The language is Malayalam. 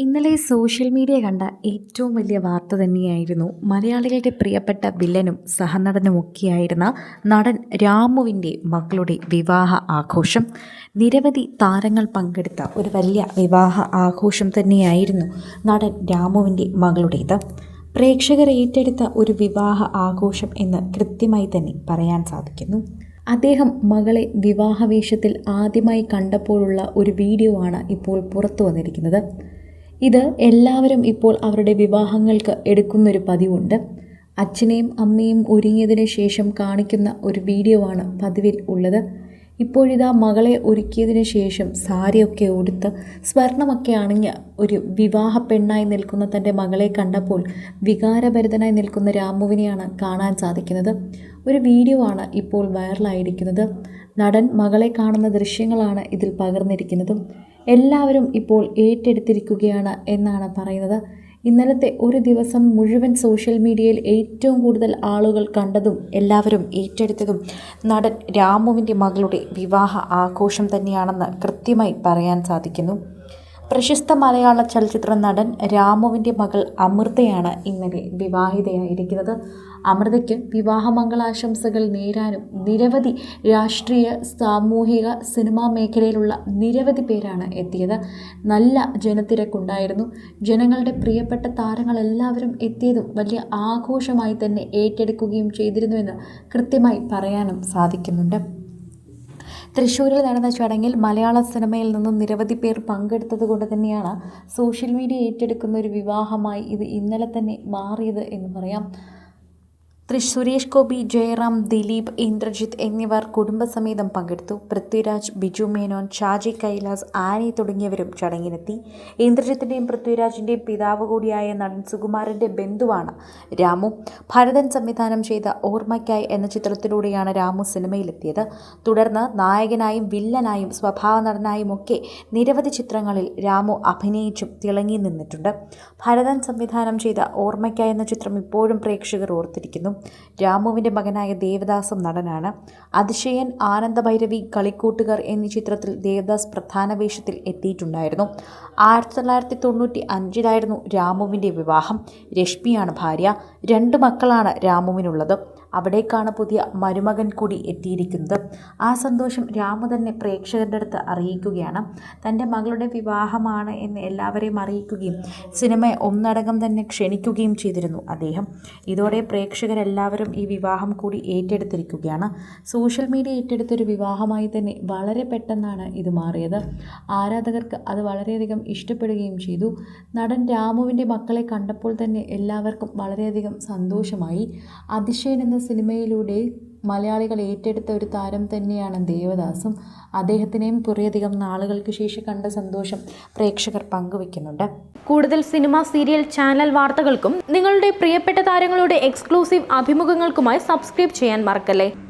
ഇന്നലെ സോഷ്യൽ മീഡിയ കണ്ട ഏറ്റവും വലിയ വാർത്ത തന്നെയായിരുന്നു മലയാളികളുടെ പ്രിയപ്പെട്ട വില്ലനും സഹനടനുമൊക്കെയായിരുന്ന നടൻ രാമുവിന്റെ മക്കളുടെ വിവാഹ ആഘോഷം. നിരവധി താരങ്ങൾ പങ്കെടുത്ത ഒരു വലിയ വിവാഹ ആഘോഷം തന്നെയായിരുന്നു നടൻ രാമുവിന്റെ മകളുടേത്. പ്രേക്ഷകർ ഏറ്റെടുത്ത ഒരു വിവാഹ ആഘോഷം എന്ന് കൃത്യമായി തന്നെ പറയാൻ സാധിക്കുന്നു. അദ്ദേഹം മകളെ വിവാഹവേഷത്തിൽ ആദ്യമായി കണ്ടപ്പോഴുള്ള ഒരു വീഡിയോ ആണ് ഇപ്പോൾ പുറത്തു വന്നിരിക്കുന്നത്. ഇത് എല്ലാവരും ഇപ്പോൾ അവരുടെ വിവാഹങ്ങൾക്ക് എടുക്കുന്നൊരു പതിവുണ്ട്. അച്ഛനെയും അമ്മയും ഒരുങ്ങിയതിന് ശേഷം കാണിക്കുന്ന ഒരു വീഡിയോ ആണ് പതിവിൽ ഉള്ളത്. ഇപ്പോഴിതാ മകളെ ഒരുക്കിയതിന് ശേഷം സാരിയൊക്കെ ഉടുത്ത് സ്വർണമൊക്കെ അണിഞ്ഞ് ഒരു വിവാഹ പെണ്ണായി നിൽക്കുന്ന തന്റെ മകളെ കണ്ടപ്പോൾ വികാരഭരിതനായി നിൽക്കുന്ന രാമുവിനെയാണ് കാണാൻ സാധിക്കുന്നത്. ഒരു വീഡിയോ ആണ് ഇപ്പോൾ വൈറലായിരിക്കുന്നത്. നടൻ മകളെ കാണുന്ന ദൃശ്യങ്ങളാണ് ഇതിൽ പകർന്നിരിക്കുന്നതും. എല്ലാവരും ഇപ്പോൾ ഏറ്റെടുത്തിരിക്കുകയാണ് എന്നാണ് പറയുന്നത്. ഇന്നലത്തെ ഒരു ദിവസം മുഴുവൻ സോഷ്യൽ മീഡിയയിൽ ഏറ്റവും കൂടുതൽ ആളുകൾ കണ്ടതും എല്ലാവരും ഏറ്റെടുത്തതും നടൻ രാമുവിന്റെ മകളുടെ വിവാഹ ആഘോഷം തന്നെയാണെന്ന് കൃത്യമായി പറയാൻ സാധിക്കുന്നു. പ്രശസ്ത മലയാള ചലച്ചിത്ര നടൻ രാമുവിന്റെ മകൾ അമൃതയാണ് ഇന്നലെ വിവാഹിതയായിരിക്കുന്നത്. അമൃതയ്ക്ക് വിവാഹമംഗളാശംസകൾ നേരാനും നിരവധി രാഷ്ട്രീയ സാമൂഹിക സിനിമാ മേഖലയിലുള്ള നിരവധി പേരാണ് എത്തിയത്. നല്ല ജനത്തിരക്കുണ്ടായിരുന്നു. ജനങ്ങളുടെ പ്രിയപ്പെട്ട താരങ്ങളെല്ലാവരും എത്തിയതും വലിയ ആഘോഷമായി തന്നെ ഏറ്റെടുക്കുകയും ചെയ്തിരുന്നുവെന്ന് കൃത്യമായി പറയാനും സാധിക്കുന്നുണ്ട്. തൃശ്ശൂരിൽ നടന്ന ചടങ്ങിൽ മലയാള സിനിമയിൽ നിന്നും നിരവധി പേർ പങ്കെടുത്തത് കൊണ്ട് തന്നെയാണ് സോഷ്യൽ മീഡിയ ഏറ്റെടുക്കുന്ന ഒരു വിവാഹമായി ഇത് ഇന്നലെ തന്നെ മാറിയത് എന്ന് പറയാം. സുരേഷ് ഗോപി ജയറാം ദിലീപ് ഇന്ദ്രജിത്ത് എന്നിവർ കുടുംബസമേതം പങ്കെടുത്തു. പൃഥ്വിരാജ് ബിജു മേനോൻ ഷാജി കൈലാസ് ആനി തുടങ്ങിയവരും ചടങ്ങിനെത്തി. ഇന്ദ്രജിത്തിന്റെയും പൃഥ്വിരാജിന്റെയും പിതാവ് കൂടിയായ നടൻ സുകുമാരന്റെ ബന്ധുവാണ് രാമു. ഭരതൻ സംവിധാനം ചെയ്ത ഓർമ്മയ്ക്കായി എന്ന ചിത്രത്തിലൂടെയാണ് രാമു സിനിമയിലെത്തിയത്. തുടർന്ന് നായകനായും വില്ലനായും സ്വഭാവ നടനായും ഒക്കെ നിരവധി ചിത്രങ്ങളിൽ രാമു അഭിനയിച്ചും തിളങ്ങി നിന്നിട്ടുണ്ട്. ഭരതൻ സംവിധാനം ചെയ്ത ഓർമ്മയ്ക്കായി എന്ന ചിത്രം ഇപ്പോഴും പ്രേക്ഷകർ ഓർത്തിരിക്കുന്നു. രാമുവിന്റെ മകനായ ദേവദാസും നടനാണ്. അതിശയൻ ആനന്ദഭൈരവി കളിക്കൂട്ടുകാർ എന്നീ ചിത്രത്തിൽ ദേവദാസ് പ്രധാന വേഷത്തിൽ എത്തിയിട്ടുണ്ടായിരുന്നു. ആയിരത്തി തൊള്ളായിരത്തി തൊണ്ണൂറ്റി അഞ്ചിലായിരുന്നു രാമുവിന്റെ വിവാഹം. രശ്മിയാണ് ഭാര്യ. രണ്ട് മക്കളാണ് രാമുവിനുള്ളത്. അവിടേക്കാണ് പുതിയ മരുമകൻ കൂടി എത്തിയിരിക്കുന്നത്. ആ സന്തോഷം രാമു തന്നെ പ്രേക്ഷകരുടെ അടുത്ത് അറിയിക്കുകയാണ്. തന്റെ മകളുടെ വിവാഹമാണ് എന്ന് എല്ലാവരെയും അറിയിക്കുകയും സിനിമ ഒന്നടങ്കം തന്നെ ക്ഷണിക്കുകയും ചെയ്തിരുന്നു അദ്ദേഹം. ഇതോടെ പ്രേക്ഷകരെല്ലാവരും ഈ വിവാഹം കൂടി ഏറ്റെടുത്തിരിക്കുകയാണ്. സോഷ്യൽ മീഡിയ ഏറ്റെടുത്തൊരു വിവാഹമായി തന്നെ വളരെ പെട്ടെന്നാണ് ഇത് മാറിയത്. ആരാധകർക്ക് അത് വളരെയധികം ഇഷ്ടപ്പെടുകയും ചെയ്തു. നടൻ രാമുവിന്റെ മക്കളെ കണ്ടപ്പോൾ തന്നെ എല്ലാവർക്കും വളരെയധികം സന്തോഷമായി. അതിശയൻ എന്ന സിനിമയിലൂടെ മലയാളികൾ ഏറ്റെടുത്ത ഒരു താരം തന്നെയാണ് ദേവദാസും. അദ്ദേഹത്തിനെയും കുറേയധികം നാളുകൾക്ക് ശേഷം കണ്ട സന്തോഷം പ്രേക്ഷകർ പങ്കുവെക്കുന്നുണ്ട് കൂടുതൽ സിനിമ സീരിയൽ ചാനൽ വാർത്തകൾക്കും നിങ്ങളുടെ പ്രിയപ്പെട്ട താരങ്ങളുടെ എക്സ്ക്ലൂസീവ് അഭിമുഖങ്ങൾക്കുമായി സബ്സ്ക്രൈബ് ചെയ്യാൻ മറക്കല്ലേ?